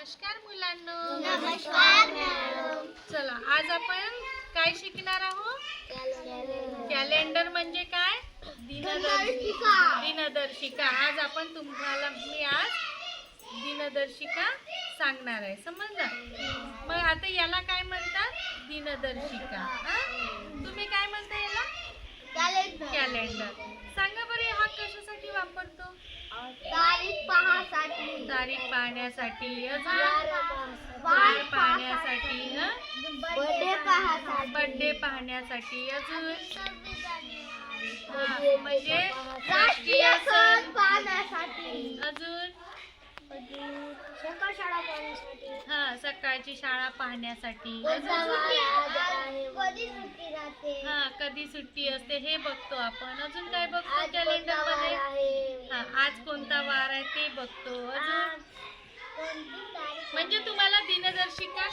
नमस्कार मुलांनो. नमस्कार चला आज आपण काय शिकणार आहोत? कॅलेंडर. म्हणजे काय? दिनदर्शिका. दिनदर्शिका. आज आपण तुम्हाला मी आज दिनदर्शिका सांगणार आहे. समजलं? मग आता याला काय म्हणतात? दिनदर्शिका. हा? तुम्ही काय म्हणता याला? कॅलेंडर सांगा बरं हा कशासाठी वापरतो तारीख तारीख पाहण्यासाठी पाहण्यासाठी बर्थडे पाहण्यासाठी. अजून म्हणजे राष्ट्रीय सण पाहण्यासाठी. अजून? सकाळ शाळा पाहण्यासाठी. हा सकाळची शाळा पाहण्यासाठी कोणता अजून वार आहे कधी सुट्टी राहते हा कधी सुट्टी असते हे बघतो आपण. अजून काय बघतो कॅलेंडरमध्ये? हा आज कोणता वार आहे ते बघतो. अजून? म्हणजे तुम्हाला दिनदर्शिका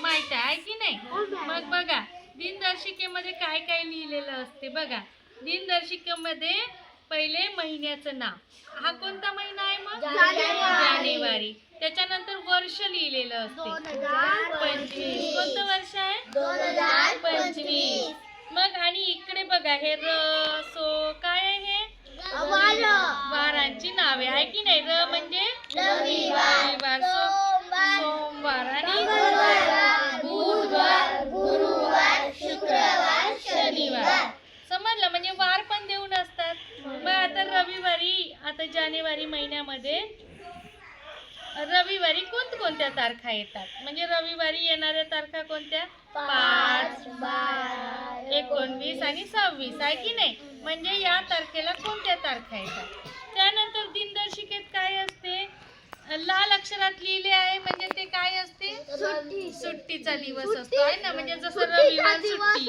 माहीत आहे की नाही? हो, मॅडम. मग बघा दिनदर्शिकेमध्ये काय काय लिहिलेलं असते बघा. दिनदर्शिकेमध्ये पहिले महिन्याचं नाव. हा कोणता महिना आहे मग? जानेवारी. त्याच्यानंतर वर्ष लिहिलेलं असते. पंचवीस. कोणतं वर्ष आहे? पंचवीस. मग आणि इकडे बघा हे र सो काय आहे हे? वार. वारांची नावे आहे की नाही? र म्हणजे? रविवार. सोमवार आणि मंगळवार. बुधवार. गुरुवार. शुक्रवार. शनिवार. समजलं? म्हणजे वार पण देऊन असतात. मग आता रविवारी आता जानेवारी महिन्यामध्ये रविवारी कोणकोणत्या तारखा येतात? म्हणजे रविवारी येणाऱ्या तारखा कोणत्या? पाच बारा एकोणवीस आणि सव्वीस आहे की नाही? म्हणजे या तारखेला कोणत्या तारखा येतात? त्यानंतर दिनदर्शिकेत काय असते? लाल अक्षरात लिहिले आहे म्हणजे ते काय असते? सुट्टी. सुट्टीचा दिवस असतो आहे ना? म्हणजे जसं रविवार सुट्टी?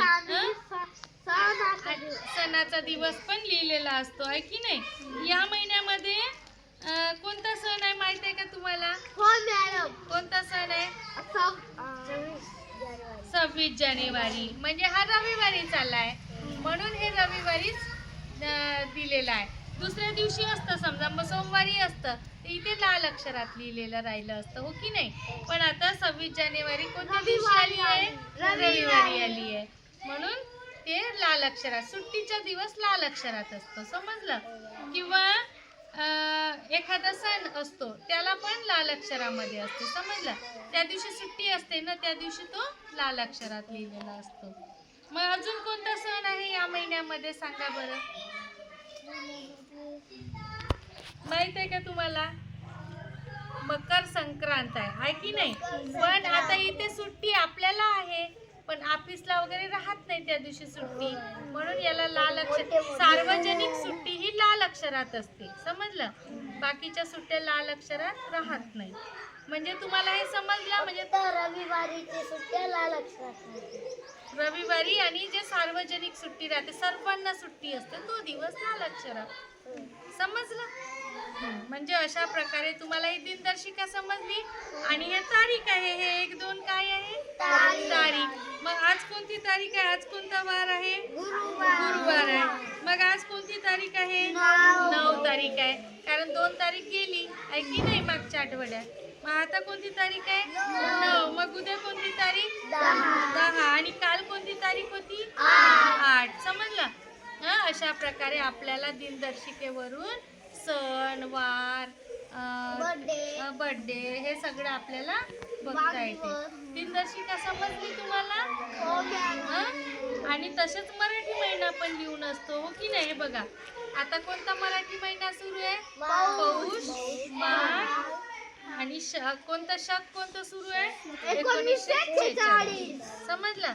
सणाचा दिवस. पण लिहिलेला असतो आहे की नाही? या महिन्यामध्ये अं, कोणता सण आहे माहीत आहे का तुम्हाला? हो मॅडम कोणता सण आहे? सव्वीस जानेवारी. म्हणजे हा रविवारी चाललाय. म्हणून हे रविवारीच दिलेलं आहे. दुसऱ्या दिवशी असतं समजा मग सोमवारी असतं. इथे लाल अक्षरात लिहिलेलं राहिलं असतं हो की नाही? पण आता सव्वीस जानेवारी कोणत्या दिवशी आली आहे? रविवारी. आली आहे. म्हणून ते लाल अक्षरात सुट्टीचा दिवस लाल अक्षरात असतो समजलं? किंवा एखादा सण असतो त्याला पण लाल अक्षरामध्ये असतो समजलं? त्या दिवशी सुट्टी असते ना त्या दिवशी तो लाल अक्षरात लिहिलेला असतो. मग अजून कोणता सण आहे या महिन्यामध्ये सांगा बरं? माहीत आहे का तुम्हाला? मकर संक्रांत आहे आहे की नाही? पण आता इथे सुट्टी आपल्याला आहे पण ऑफिसला वगैरे राहत नाही त्या दिवशी सुट्टी. म्हणून याला लाल अक्षर अक्षरात असते. समजलं? बाकीच्या सुट्ट्या लाल अक्षरात राहत नाही म्हणजे तुम्हाला हे समजलं? म्हणजे रविवारीची सुट्ट्या लाल अक्षरात रविवारी आणि जे सार्वजनिक सुट्टी राहते सर्वांना सुट्टी असते तो दिवस लाल अक्षरात. समजलं? म्हणजे अशा प्रकारे तुम्हाला ही दिनदर्शिका समजली. आणि हे तारीख आहे हे एक दोन काय आहे तारीख. तारीख मग आज कोणती तारीख आहे? आज कोणता वार आहे? गुरुवार. आहे. मग आज कोणती तारीख आहे? नऊ. तारीख आहे. कारण दोन तारीख गेली. आहे की नाही मागच्या आठवड्यात? मग आता कोणती तारीख आहे? नऊ. मग उद्या कोणती तारीख? दहा. आणि काल कोणती तारीख होती? आठ. आठ. समजलं? हा? अशा प्रकारे आपल्याला दिनदर्शिकेवरून सण वार बर्थडे बर्थडे हे सगळं आपल्याला बघता येते. वाढदिवस. दिनदर्शिका समजली तुम्हाला? हो? आणि तसेच मराठी महिना पण लिहून असतो हो की नाही? हे बघा. आता कोणता मराठी महिना सुरू आहे? पौष माघ. आणि कोणता शक कोणतं सुरू आहे? एकोणीसशे. समजलं?